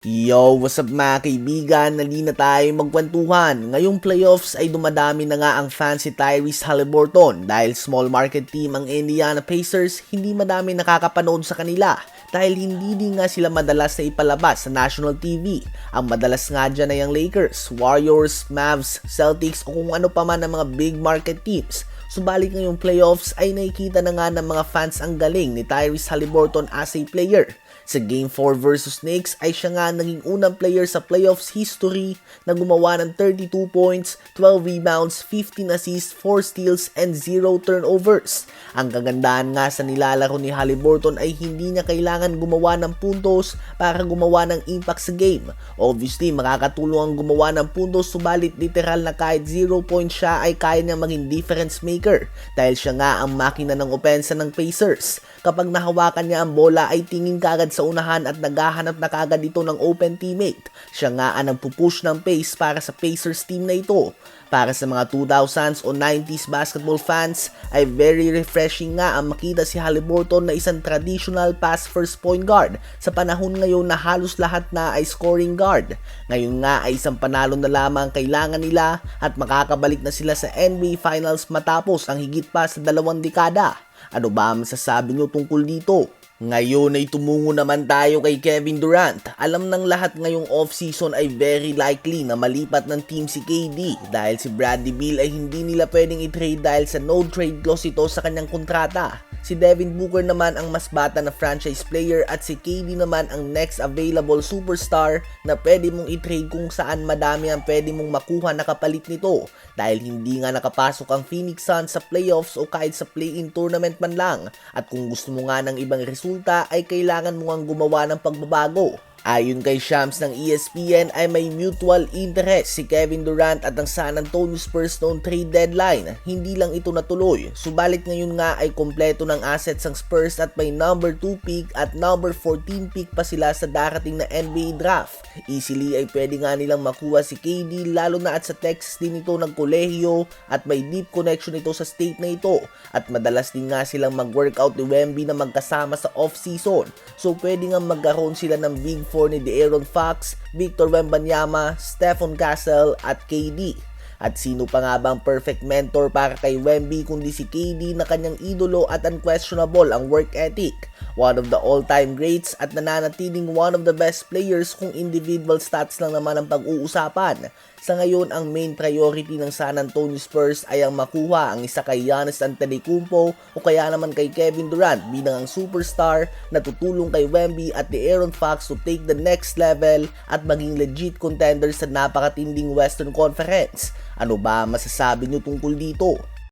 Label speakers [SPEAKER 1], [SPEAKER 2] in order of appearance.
[SPEAKER 1] Yo, what's up mga kaibigan? Nali na tayo magkwentuhan. Ngayong playoffs ay dumadami na nga ang fans si Tyrese Halliburton dahil small market team ang Indiana Pacers, hindi madami nakakapanood sa kanila dahil hindi din nga sila madalas na ipalabas sa national TV. Ang madalas nga dyan ay ang Lakers, Warriors, Mavs, Celtics o kung ano pa man ang mga big market teams. Subalit ngayong playoffs ay nakikita na nga ng mga fans ang galing ni Tyrese Halliburton as a player. Sa Game 4 versus Knicks ay siya nga naging unang player sa playoffs history na gumawa ng 32 points, 12 rebounds, 15 assists, 4 steals, and 0 turnovers. Ang kagandahan nga sa nilalaro ni Halliburton ay hindi niya kailangan gumawa ng puntos para gumawa ng impact sa game. Obviously, makakatulong ang gumawa ng puntos subalit literal na kahit 0 points siya ay kaya niya maging difference maker dahil siya nga ang makina ng opensa ng Pacers. Kapag nahawakan niya ang bola ay tingin kagad sa unahan at naghahanap na kagad ito ng open teammate. Siya nga ang nagpupush ng pace para sa Pacers team na ito. Para sa mga 2000s o 90s basketball fans ay very refreshing nga ang makita si Halliburton na isang traditional pass first point guard sa panahon ngayon na halos lahat na ay scoring guard. Ngayon nga ay isang panalo na lamang ang kailangan nila at makakabalik na sila sa NBA Finals matapos ang higit pa sa dalawang dekada. Ano ba ang masasabi nyo tungkol dito? Ngayon ay tumungo naman tayo kay Kevin Durant. Alam ng lahat ngayong off-season ay very likely na malipat ng team si KD dahil si Bradley Beal ay hindi nila pwedeng i-trade dahil sa no trade clause ito sa kanyang kontrata. Si Devin Booker naman ang mas bata na franchise player at si KD naman ang next available superstar na pwede mong i-trade kung saan madami ang pwede mong makuha na kapalit nito dahil hindi nga nakapasok ang Phoenix Suns sa playoffs o kahit sa play-in tournament man lang at kung gusto mo nga ng ibang resulta ay kailangan mo nga gumawa ng pagbabago. Ayon kay Shams ng ESPN ay may mutual interest si Kevin Durant at ang San Antonio Spurs noong trade deadline. Hindi lang ito natuloy, subalit ngayon nga ay kompleto ng assets ang Spurs at may number 2 pick at number 14 pick pa sila sa darating na NBA draft. Easily ay pwede nga nilang makuha si KD lalo na at sa Texas din ito ng kolehiyo at may deep connection ito sa state na ito at madalas din nga silang mag-workout ni Wemby na magkasama sa off-season. So pwede nga magkaroon sila ng big 4 ni De'Aaron Fox, Victor Wembanyama, Stephen Castle at KD. At sino pa nga ba ang perfect mentor para kay Wemby kundi si KD na kanyang idolo at unquestionable ang work ethic. One of the all-time greats at nananatiling one of the best players kung individual stats lang naman ang pag-uusapan. Sa ngayon, ang main priority ng San Antonio Spurs ay ang makuha ang isa kay Giannis Antetokounmpo o kaya naman kay Kevin Durant bilang ang superstar na tutulong kay Wemby at the Aaron Fox to take the next level at maging legit contender sa napakatinding Western Conference. Ano ba masasabi nyo tungkol dito?